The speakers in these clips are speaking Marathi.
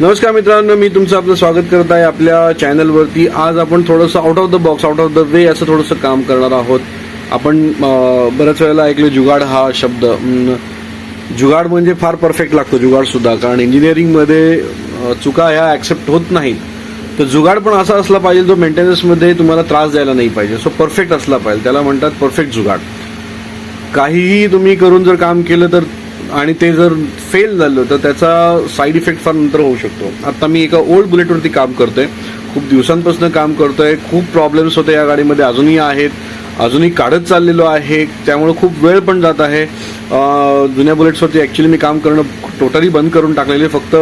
नमस्कार मित्रांनो मी तुमचं आपलं स्वागत करत आहे आपल्या चॅनलवरती. आज आपण थोडंसं out of the box out of the way असं थोडंसं काम करणार आहोत. आपण बऱ्याच वेळेला ऐकलं जुगाड हा शब्द. जुगाड म्हणजे फार परफेक्ट लागतो जुगाडसुद्धा कारण इंजिनिअरिंगमध्ये चुका ह्या ॲक्सेप्ट होत नाहीत. तर जुगाड पण असा असला पाहिजे जो मेंटेनन्समध्ये तुम्हाला त्रास द्यायला नाही पाहिजे. सो परफेक्ट असला पाहिजे. त्याला म्हणतात परफेक्ट जुगाड. काहीही तुम्ही करून जर काम केलं तर आणि ते जर फेल झालं तर त्याचा साईड इफेक्ट फार नंतर होऊ शकतो. आता मी एका ओल्ड बुलेटवरती काम करतोय. खूप दिवसांपासून काम करतोय. खूप प्रॉब्लेम्स होते या गाडीमध्ये. अजूनही आहेत. अजूनही काढत चाललेलो आहे. त्यामुळं खूप वेळ पण जात आहे. जुन्या बुलेट्सवरती ॲक्च्युली मी काम करणं टोटली बंद करून टाकलेले फक्त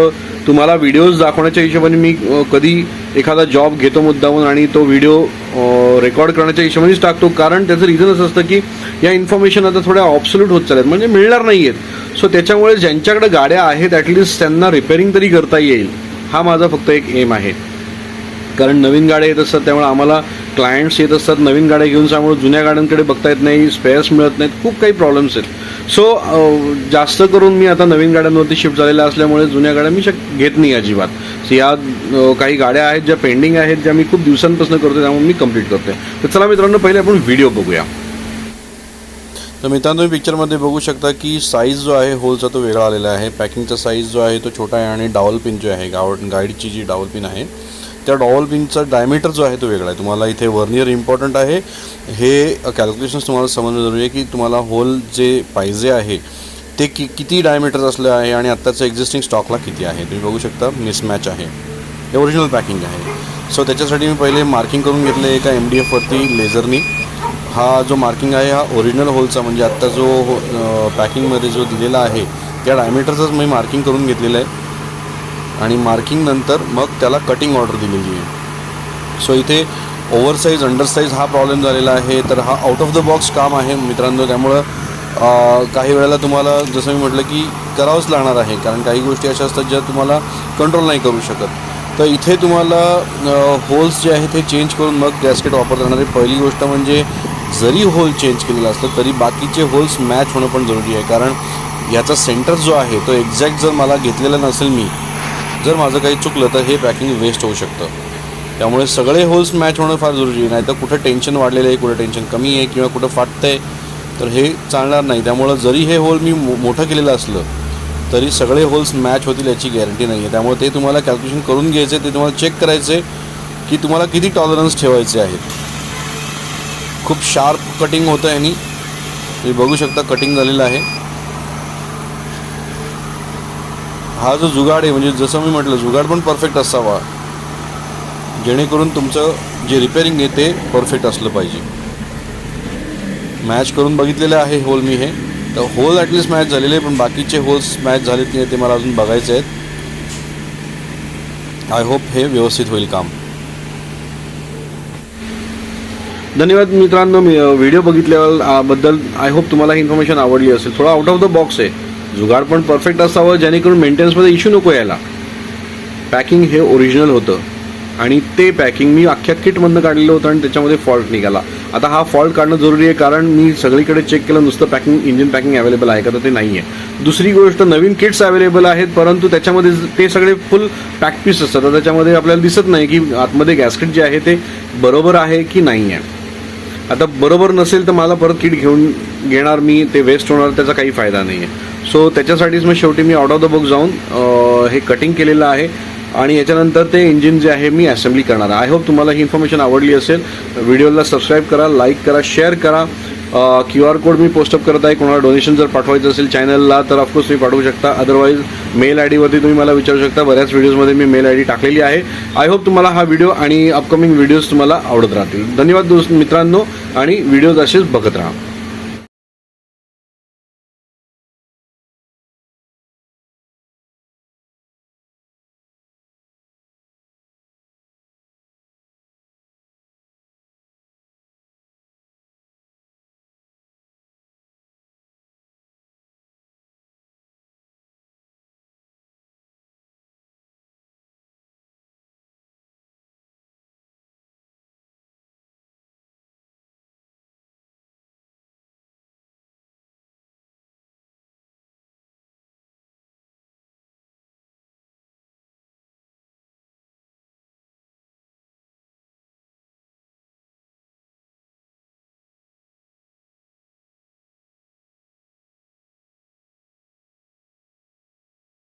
तुम्हाला व्हिडिओज दाखवण्याच्या हिशोबाने मी कधी एखादा जॉब घेतो मुद्दामून आणि तो व्हिडिओ रेकॉर्ड करण्याच्या हिशोबानेच टाकतो. कारण त्याचं रिझन असं असतं की या इन्फॉर्मेशन आता थोड्या ऑब्सोल्यूट होत चालत म्हणजे मिळणार नाही आहेत सो त्याच्यामुळे ज्यांच्याकडे गाड्या आहेत ॲटलिस्ट त्यांना रिपेअरिंग तरी करता येईल. हा माझा फक्त एक एम आहे. कारण नवीन गाड्या येत असतात त्यामुळे आम्हाला क्लायंट्स येत असतात नवीन गाड्या घेऊन त्यामुळे जुन्या गाड्यांकडे बघता येत नाही स्पेअर्स मिळत नाहीत खूप काही प्रॉब्लेम्स आहेत. सो जास्त करून मी आता नवीन गाड्यांवरती शिफ्ट झालेल्या असल्यामुळे जुन्या गाड्या मी शक घेत नाही अजिबात. सो या काही गाड्या आहेत ज्या पेंडिंग आहेत ज्या मी खूप दिवसांपासून करतो त्यामुळे मी कंप्लीट करतोय. तर चला मित्रांनो पहिले आपण व्हिडिओ बघूया. तर मित्रांनो तुम्ही पिक्चरमध्ये बघू शकता की साईज जो आहे होलचा तो वेगळा आलेला आहे. पॅकिंगचा साईज जो आहे तो छोटा आहे आणि डावल पिन जो आहे गाव गाडीची जी डावल पिन आहे त्या डॉवल पिनचा डायमीटर जो आहे तो वेगळा आहे. तुम्हाला इथे वर्नियर इम्पॉर्टंट आहे. हे कॅल्क्युलेशन्स तुम्हाला समजणं जरुरी आहे की तुम्हाला होल जे पाहिजे आहे ते कि किती डायमीटर असलं आहे आणि आत्ताचं एक्झिस्टिंग स्टॉकला किती आहे. तुम्ही बघू शकता मिसमॅच आहे. हे ओरिजिनल पॅकिंग आहे. सो त्याच्यासाठी मी पहिले मार्किंग करून घेतलं एका एम डी एफवरती लेझरनी हा जो मार्किंग आहे हा ओरिजिनल होलचा म्हणजे आत्ता जो हो पॅकिंगमध्ये जो दिलेला आहे त्या डायमीटरचाच मी मार्किंग करून घेतलेलं आहे. आणि मार्किंगनंतर मग त्याला कटिंग ऑर्डर दिलेली आहे. सो इथे ओव्हरसाईज अंडरसाईज हा प्रॉब्लेम झालेला आहे. तर हा आउट ऑफ द बॉक्स काम आहे मित्रांनो. त्यामुळं काही वेळेला तुम्हाला जसं मी म्हटलं की करावंच लागणार आहे. कारण काही गोष्टी अशा असतात ज्या तुम्हाला कंट्रोल नाही करू शकत. तर इथे तुम्हाला होल्स जे आहेत ते चेंज करून मग गॅसकेट वापरता येणार आहे. पहिली गोष्ट म्हणजे जरी होल चेंज केलेला असलं तरी बाकीचे होल्स मॅच होणं पण जरुरी आहे. कारण याचा सेंटर जो आहे तो एक्झॅक्ट जर मला घेतलेला नसेल मी जर माझं काही चुकलं तर हे पॅकिंग वेस्ट होऊ शकतं. त्यामुळे सगळे होल्स मॅच होणं फार जरुरी आहे. नाही तर कुठं टेन्शन वाढलेलं आहे कुठं टेन्शन कमी आहे किंवा कुठं फाटतं आहे तर हे चालणार नाही. त्यामुळं जरी हे होल मी मो मोठं केलेलं असलं तरी सगळे होल्स मॅच होतील याची गॅरंटी नाही आहे त्यामुळे ते तुम्हाला कॅल्क्युलेशन करून घ्यायचे ते तुम्हाला चेक करायचे की तुम्हाला किती टॉलरन्स ठेवायचे आहेत. खूप शार्प कटिंग होतं आहे आणि तुम्ही बघू शकता कटिंग झालेलं आहे. हा जो जुगाड आहे म्हणजे जसं मी म्हटलं जुगाड पण परफेक्ट असावा. जेणेकरून तुमचं जे रिपेअरिंग आहे ते परफेक्ट असलं पाहिजे. मॅच करून बघितलेलं आहे होल मी हे. तर होल ॲटलिस्ट मॅच झालेले आहे पण बाकीचे होल्स मॅच झालेत नाही ते मला अजून बघायचे आहेत. आय होप हे व्यवस्थित होईल काम. धन्यवाद मित्रांनो मी व्हिडिओ बघितल्याबद्दल आय होप तुम्हाला ही इन्फॉर्मेशन आवडली असेल. थोडा आउट ऑफ द बॉक्स आहे. जुगाड पण परफेक्ट असावं जेणेकरून मेंटेनन्समध्ये इश्यू नको यायला. पॅकिंग हे ओरिजिनल होतं. आणि ते पॅकिंग मी अख्ख्या किटमधनं काढलेलं होतं आणि त्याच्यामध्ये फॉल्ट निघाला. आता हा फॉल्ट काढणं जरुरी आहे कारण मी सगळीकडे चेक केलं नुसतं पॅकिंग इंजिन पॅकिंग अवेलेबल आहे का तर ते नाही आहे दुसरी गोष्ट नवीन किट्स अवेलेबल आहेत परंतु त्याच्यामध्ये ते सगळे फुल पॅक पीस असतात. तर त्याच्यामध्ये आपल्याला दिसत नाही की आतमध्ये गॅसकेट जे आहे ते बरोबर आहे की नाही आहे आता बरोबर नसेल तर मला परत किट घेऊन घेणार मी ते वेस्ट होणार त्याचा काही फायदा नाही आहे सो त्याच्यासाठीच मग शेवटी मी आउट ऑफ द बुक जाऊन हे कटिंग केलेलं आहे. आणि याच्यानंतर ते इंजिन जे आहे मी असेंब्ली करणार आहे. आय होप तुम्हाला ही इन्फॉर्मेशन आवडली असेल. व्हिडिओला सबस्क्राईब करा लाईक करा शेअर करा. क्यू आर कोड मी पोस्टअप करत आहे. कोणाला डोनेशन जर पाठवायचं असेल चॅनलला तर ऑफकोर्स तुम्ही पाठवू शकता. अदरवाईज मेल आय डीवरती तुम्ही मला विचारू शकता. बऱ्याच व्हिडिओजमध्ये मी मेल आय डी टाकलेली आहे. आय होप तुम्हाला हा व्हिडिओ आणि अपकमिंग व्हिडिओज तुम्हाला आवडत राहतील. धन्यवाद दोस्त मित्रांनो. आणि व्हिडिओज असेच बघत राहा.